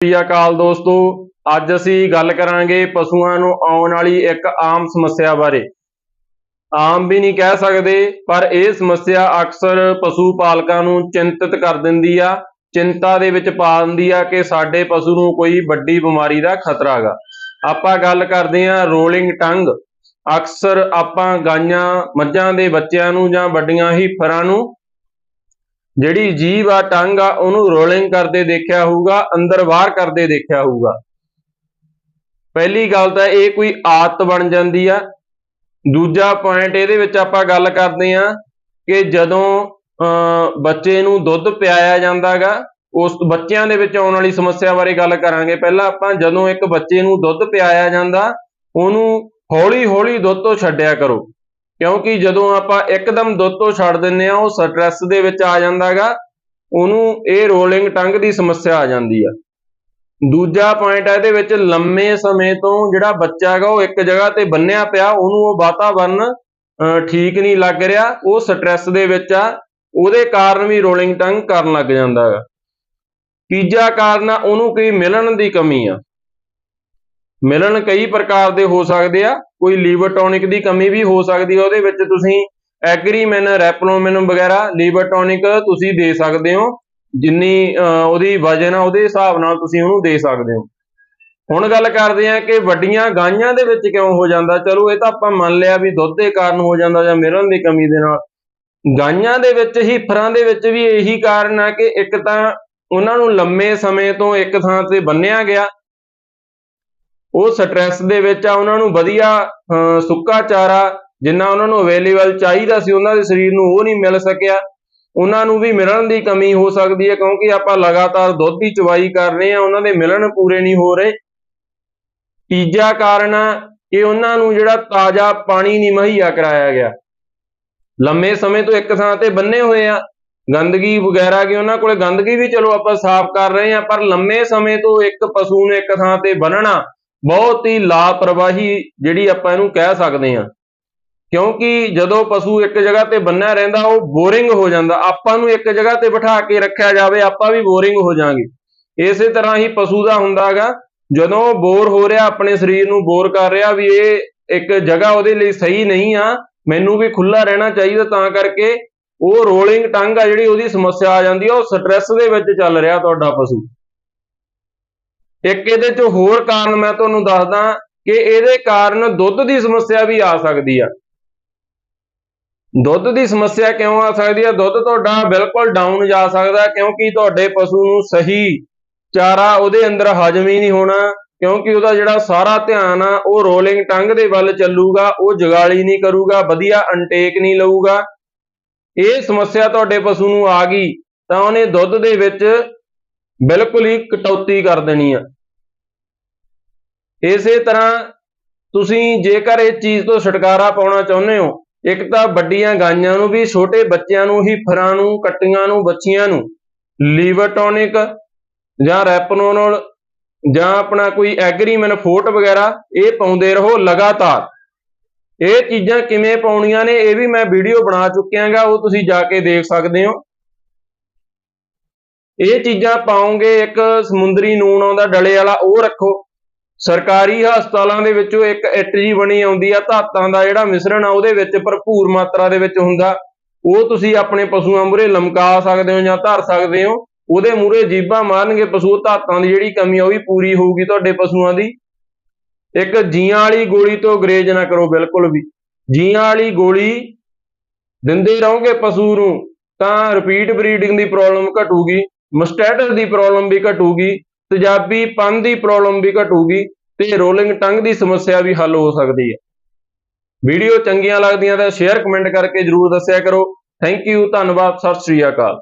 ਸਤਿ ਸ਼੍ਰੀ ਅਕਾਲ ਦੋਸਤੋ, ਅੱਜ ਅਸੀਂ ਗੱਲ ਕਰਾਂਗੇ ਪਸ਼ੂਆਂ ਨੂੰ ਆਉਣ ਵਾਲੀ ਇੱਕ ਆਮ ਸਮੱਸਿਆ ਬਾਰੇ। ਆਮ ਵੀ ਨਹੀਂ ਕਹਿ ਸਕਦੇ, ਪਰ ਇਹ ਸਮੱਸਿਆ ਅਕਸਰ ਪਸ਼ੂ ਪਾਲਕਾਂ ਨੂੰ ਚਿੰਤਿਤ ਕਰ ਦਿੰਦੀ ਆ, ਚਿੰਤਾ ਦੇ ਵਿੱਚ ਪਾ ਦਿੰਦੀ ਆ ਕਿ ਸਾਡੇ ਪਸ਼ੂ ਨੂੰ ਕੋਈ ਵੱਡੀ ਬਿਮਾਰੀ ਦਾ ਖਤਰਾ ਹੈਗਾ। ਆਪਾਂ ਗੱਲ ਕਰਦੇ ਹਾਂ ਰੋਲਿੰਗ ਟੰਗ। ਅਕਸਰ ਆਪਾਂ ਗਾਈਆਂ, ਮੱਝਾਂ ਦੇ ਬੱਚਿਆਂ ਨੂੰ ਜਾਂ ਵੱਡੀਆਂ ਹੀ ਫਰਾਂ ਨੂੰ ਜਿਹੜੀ ਜੀਵ ਆ ਟੰਗ ਆ ਉਹਨੂੰ ਰੋਲਿੰਗ ਕਰਦੇ ਦੇਖਿਆ ਹੋਊਗਾ ਅੰਦਰ ਬਾਹਰ ਕਰਦੇ ਦੇਖਿਆ ਹੋਊਗਾ। ਪਹਿਲੀ ਗੱਲ ਤਾਂ ਇਹ ਕੋਈ ਆਦਤ ਬਣ ਜਾਂਦੀ ਆ। ਦੂਜਾ ਪੁਆਇੰਟ ਇਹਦੇ ਵਿੱਚ ਆਪਾਂ ਗੱਲ ਕਰਦੇ ਆ ਕਿ ਜਦੋਂ ਅਹ, ਬੱਚੇ ਨੂੰ ਦੁੱਧ ਪਿਆਇਆ ਜਾਂਦਾਗਾ ਉਸ ਬੱਚਿਆਂ ਦੇ ਵਿੱਚ ਆਉਣ ਵਾਲੀ ਸਮੱਸਿਆ ਬਾਰੇ ਗੱਲ ਕਰਾਂਗੇ। ਪਹਿਲਾਂ ਆਪਾਂ ਜਦੋਂ ਇੱਕ ਬੱਚੇ ਨੂੰ ਦੁੱਧ ਪਿਆਇਆ ਜਾਂਦਾ ਉਹਨੂੰ ਹੌਲੀ ਹੌਲੀ ਦੁੱਧ ਤੋਂ ਛੱਡਿਆ ਕਰੋ। ਕਿਉਂਕਿ ਜਦੋਂ ਆਪਾਂ ਇੱਕਦਮ ਦੁੱਧ ਤੋਂ ਛੱਡ ਦਿੰਨੇ ਆ ਉਹ ਸਟ੍ਰੈਸ ਦੇ ਵਿੱਚ ਆ ਜਾਂਦਾਗਾ ਉਹਨੂੰ ਇਹ ਰੋਲਿੰਗ ਟੰਗ ਦੀ ਸਮੱਸਿਆ ਆ ਜਾਂਦੀ ਆ। ਦੂਜਾ ਪੁਆਇੰਟ ਹੈ ਇਹਦੇ ਵਿੱਚ ਲੰਮੇ ਸਮੇਂ ਤੋਂ ਜਿਹੜਾ ਬੱਚਾ ਹੈਗਾ ਉਹ ਇੱਕ ਜਗ੍ਹਾ ਤੇ ਬੰਨਿਆ ਪਿਆ ਉਹਨੂੰ ਉਹ ਵਾਤਾਵਰਨ ਅਹ, ਠੀਕ ਨਹੀਂ ਲੱਗ ਰਿਹਾ ਉਹ ਸਟ੍ਰੈਸ ਦੇ ਵਿੱਚ ਆ ਉਹਦੇ ਕਾਰਨ ਵੀ ਰੋਲਿੰਗ ਟੰਗ ਕਰਨ ਲੱਗ ਜਾਂਦਾ ਹੈਗਾ। ਤੀਜਾ ਕਾਰਨ ਆ ਉਹਨੂੰ ਕੋਈ ਮਿਲਣ ਦੀ ਕਮੀ ਆ। ਮਿਲਣ ਕਈ ਪ੍ਰਕਾਰ ਦੇ ਹੋ ਸਕਦੇ ਆ ਕੋਈ ਲੀਵਰ ਟੌਨਿਕ ਦੀ ਕਮੀ ਵੀ ਹੋ ਸਕਦੀ ਹੈ ਉਹਦੇ ਵਿੱਚ ਤੁਸੀਂ ਐਗਰੀਮਿਨ ਰੈਪਲੋਮਿਨ ਵਗੈਰਾ ਲੀਵਰ ਟੌਨਿਕ ਤੁਸੀਂ ਦੇ ਸਕਦੇ ਹੋ ਜਿੰਨੀ ਅਹ, ਉਹਦੀ ਵਜਨ ਆ ਉਹਦੇ ਹਿਸਾਬ ਨਾਲ ਤੁਸੀਂ ਉਹਨੂੰ ਦੇ ਸਕਦੇ ਹੋ। ਹੁਣ ਗੱਲ ਕਰਦੇ ਆ ਕਿ ਵੱਡੀਆਂ ਗਾਈਆਂ ਦੇ ਵਿੱਚ ਕਿਉਂ ਹੋ ਜਾਂਦਾ ਚਲੋ ਇਹ ਤਾਂ ਆਪਾਂ ਮੰਨ ਲਿਆ ਵੀ ਦੁੱਧ ਦੇ ਕਾਰਨ ਹੋ ਜਾਂਦਾ ਜਾਂ ਮਿਲਣ ਦੀ ਕਮੀ ਦੇ ਨਾਲ। ਗਾਈਆਂ ਦੇ ਵਿੱਚ ਹੀ ਫਰਾਂ ਦੇ ਵਿੱਚ ਵੀ ਇਹੀ ਕਾਰਨ ਆ ਕਿ ਇੱਕ ਤਾਂ ਉਹਨਾਂ ਨੂੰ ਲੰਮੇ ਸਮੇਂ ਤੋਂ ਇੱਕ ਥਾਂ ਤੇ ਬੰਨਿਆ ਗਿਆ ਉਹ ਸਟ੍ਰੈਸ ਦੇ ਵਿੱਚ ਆ ਉਹਨਾਂ ਨੂੰ ਵਧੀਆ ਅਹ, ਸੁੱਕਾ ਚਾਰਾ ਜਿੰਨਾ ਉਹਨਾਂ ਨੂੰ ਅਵੇਲੇਬਲ ਚਾਹੀਦਾ ਸੀ ਉਹਨਾਂ ਦੇ ਸਰੀਰ ਨੂੰ ਉਹ ਨਹੀਂ ਮਿਲ ਸਕਿਆ। ਉਹਨਾਂ ਨੂੰ ਵੀ ਮਿਲਣ ਦੀ ਕਮੀ ਹੋ ਸਕਦੀ ਹੈ ਕਿਉਂਕਿ ਆਪਾਂ ਲਗਾਤਾਰ ਦੁੱਧ ਦੀ ਚਵਾਈ ਕਰ ਰਹੇ ਆ ਉਹਨਾਂ ਦੇ ਮਿਲਣ ਪੂਰੇ ਨਹੀਂ ਹੋ ਰਹੇ। ਤੀਜਾ ਕਾਰਨ ਆ ਕਿ ਉਹਨਾਂ ਨੂੰ ਜਿਹੜਾ ਤਾਜ਼ਾ ਪਾਣੀ ਨਹੀਂ ਮੁਹੱਈਆ ਕਰਾਇਆ ਗਿਆ। ਲੰਮੇ ਸਮੇਂ ਤੋਂ ਇੱਕ ਥਾਂ ਤੇ ਬੰਨੇ ਹੋਏ ਆ। ਗੰਦਗੀ ਵਗੈਰਾ ਕਿ ਉਹਨਾਂ ਕੋਲੇ ਗੰਦਗੀ ਵੀ ਚਲੋ ਆਪਾਂ ਸਾਫ਼ ਕਰ ਰਹੇ ਆ ਪਰ ਲੰਮੇ ਸਮੇਂ ਤੋਂ ਇੱਕ ਪਸ਼ੂ ਨੂੰ ਇੱਕ ਥਾਂ ਤੇ ਬੰਨਣਾ ਬਹੁਤ ਹੀ ਲਾਪਰਵਾਹੀ ਜਿਹੜੀ ਆਪਾਂ ਇਹਨੂੰ ਕਹਿ ਸਕਦੇ ਹਾਂ। ਕਿਉਂਕਿ ਜਦੋਂ ਪਸ਼ੂ ਇੱਕ ਜਗ੍ਹਾ ਤੇ ਬੰਨਿਆ ਰਹਿੰਦਾ, ਉਹ ਬੋਰਿੰਗ ਹੋ ਜਾਂਦਾ। ਆਪਾਂ ਨੂੰ ਇੱਕ ਜਗ੍ਹਾ ਤੇ ਬਿਠਾ ਕੇ ਰੱਖਿਆ ਜਾਵੇ, ਆਪਾਂ ਵੀ ਬੋਰਿੰਗ ਹੋ ਜਾਾਂਗੇ। ਇਸੇ ਤਰ੍ਹਾਂ ਹੀ ਪਸ਼ੂ ਦਾ ਹੁੰਦਾਗਾ ਜਦੋਂ ਉਹ ਬੋਰ ਹੋ ਰਿਹਾ, ਆਪਣੇ ਸਰੀਰ ਨੂੰ ਬੋਰ ਕਰ ਰਿਹਾ ਵੀ ਇਹ ਇੱਕ ਜਗ੍ਹਾ ਉਹਦੇ ਲਈ ਸਹੀ ਨਹੀਂ ਆ, ਮੈਨੂੰ ਵੀ ਖੁੱਲਾ ਰਹਿਣਾ ਚਾਹੀਦਾ, ਤਾਂ ਕਰਕੇ ਉਹ ਰੋਲਿੰਗ ਟੰਗ ਆ ਜਿਹੜੀ ਉਹਦੀ ਸਮੱਸਿਆ ਆ ਜਾਂਦੀ ਆ, ਉਹ ਸਟ੍ਰੈਸ ਦੇ ਵਿੱਚ ਚੱਲ ਰਿਹਾ ਤੁਹਾਡਾ ਪਸ਼ੂ। ਇੱਕ ਇਹਦੇ ਚ ਹੋਰ ਕਾਰਨ ਮੈਂ ਤੁਹਾਨੂੰ ਦੱਸਦਾ ਕਿ ਇਹਦੇ ਕਾਰਨ ਦੁੱਧ ਦੀ ਸਮੱਸਿਆ ਵੀ ਆ ਸਕਦੀ ਆ। ਦੁੱਧ ਦੀ ਸਮੱਸਿਆ ਕਿਉਂ ਆ ਸਕਦੀ ਆ? ਦੁੱਧ ਤੁਹਾਡਾ ਬਿਲਕੁਲ ਡਾਊਨ ਜਾ ਸਕਦਾ ਕਿਉਂਕਿ ਤੁਹਾਡੇ ਪਸ਼ੂ ਨੂੰ ਸਹੀ ਚਾਰਾ ਉਹਦੇ ਅੰਦਰ ਹਜਮ ਹੀ ਨਹੀਂ ਹੋਣਾ, ਕਿਉਂਕਿ ਉਹਦਾ ਜਿਹੜਾ ਸਾਰਾ ਧਿਆਨ ਆ, ਉਹ ਰੋਲਿੰਗ ਟੰਗ ਦੇ ਵੱਲ ਚੱਲੂਗਾ, ਉਹ ਜਗਾਲੀ ਨਹੀਂ ਕਰੂਗਾ, ਵਧੀਆ ਅਨਟੇਕ ਨਹੀਂ ਲਊਗਾ। ਇਹ ਸਮੱਸਿਆ ਤੁਹਾਡੇ ਪਸ਼ੂ ਨੂੰ ਆ ਗਈ ਤਾਂ ਉਹਨੇ ਦੁੱਧ ਦੇ ਵਿੱਚ ਬਿਲਕੁਲ ਹੀ ਕਟੌਤੀ ਕਰ ਦੇਣੀ ਆ। ਇਸੇ ਤਰ੍ਹਾਂ ਤੁਸੀਂ ਜੇਕਰ ਇਸ ਚੀਜ਼ ਤੋਂ ਛੁਟਕਾਰਾ ਪਾਉਣਾ ਚਾਹੁੰਦੇ ਹੋ, ਇੱਕ ਤਾਂ ਵੱਡੀਆਂ ਗਾਈਆਂ ਨੂੰ ਵੀ, ਛੋਟੇ ਬੱਚਿਆਂ ਨੂੰ ਹੀ ਫਰਾਂ ਨੂੰ, ਕੱਟੀਆਂ ਨੂੰ, ਬੱਚੀਆਂ ਨੂੰ ਲੀਵਰ ਟੌਨਿਕ ਜਾਂ ਰੈਪਨੋਨੋਲ ਜਾਂ ਆਪਣਾ ਕੋਈ ਐਗਰੀਮਨ ਫੋਟ ਵਗੈਰਾ ਇਹ ਪਾਉਂਦੇ ਰਹੋ ਲਗਾਤਾਰ। ਇਹ ਚੀਜ਼ਾਂ ਕਿਵੇਂ ਪਾਉਣੀਆਂ ਨੇ ਇਹ ਵੀ ਮੈਂ ਵੀਡੀਓ ਬਣਾ ਚੁੱਕਿਆਂਗਾ, ਉਹ ਤੁਸੀਂ ਜਾ ਕੇ ਦੇਖ ਸਕਦੇ ਹੋ। ਇਹ ਚੀਜ਼ਾਂ ਪਾਉਂਗੇ ਇੱਕ ਸਮੁੰਦਰੀ ਨੂਨ ਆਉਂਦਾ, ਡਲੇ ਵਾਲਾ, ਉਹ ਰੱਖੋ। ਸਰਕਾਰੀ ਹਸਪਤਾਲਾਂ ਦੇ ਵਿੱਚੋਂ ਇੱਕ ਇੱਟ ਜੀ ਬਣੀ ਆਉਂਦੀ ਆ, ਧਾਤਾਂ ਦਾ ਜਿਹੜਾ ਮਿਸ਼ਰਣ ਆ, ਉਹਦੇ ਵਿੱਚ ਭਰਪੂਰ ਮਾਤਰਾ ਦੇ ਵਿੱਚ ਹੁੰਦਾ। ਉਹ ਤੁਸੀਂ ਆਪਣੇ ਪਸ਼ੂਆਂ ਮੂਹਰੇ ਲਮਕਾ ਸਕਦੇ ਹੋ ਜਾਂ ਧਰ ਸਕਦੇ ਹੋ। ਉਹਦੇ ਮੂਹਰੇ ਜੀਬਾਂ ਮਾਰਨਗੇ, ਪਸ਼ੂ ਧਾਤਾਂ ਦੀ ਜਿਹੜੀ ਕਮੀ ਆ, ਉਹ ਵੀ ਪੂਰੀ ਹੋਊਗੀ ਤੁਹਾਡੇ ਪਸ਼ੂਆਂ ਦੀ। ਇੱਕ ਜੀਆਂ ਵਾਲੀ ਗੋਲੀ ਤੋਂ ਗਰੇਜ ਨਾ ਕਰੋ, ਬਿਲਕੁਲ ਵੀ। ਜੀਆਂ ਵਾਲੀ ਗੋਲੀ ਦਿੰਦੇ ਰਹੋਗੇ ਪਸ਼ੂ ਨੂੰ, ਤਾਂ ਰਿਪੀਟ ਬਰੀਡਿੰਗ ਦੀ ਪ੍ਰੋਬਲਮ ਘਟੂਗੀ। ਮਸਟੈਟਸ ਦੀ ਪ੍ਰੋਬਲਮ ਵੀ ਘਟੂਗੀ, ਤੇਜ਼ਾਬੀ ਪਨ ਦੀ ਪ੍ਰੋਬਲਮ ਵੀ ਘਟੂਗੀ ਤੇ ਰੋਲਿੰਗ ਟੰਗ ਦੀ ਸਮੱਸਿਆ ਵੀ ਹੱਲ ਹੋ ਸਕਦੀ ਹੈ। ਵੀਡੀਓ ਚੰਗੀਆਂ ਲੱਗਦੀਆਂ ਤਾਂ ਸ਼ੇਅਰ, ਕਮੈਂਟ ਕਰਕੇ ਜਰੂਰ ਦੱਸਿਆ ਕਰੋ। ਥੈਂਕ ਯੂ, ਧੰਨਵਾਦ, ਸਤਿ ਸ਼੍ਰੀ ਅਕਾਲ।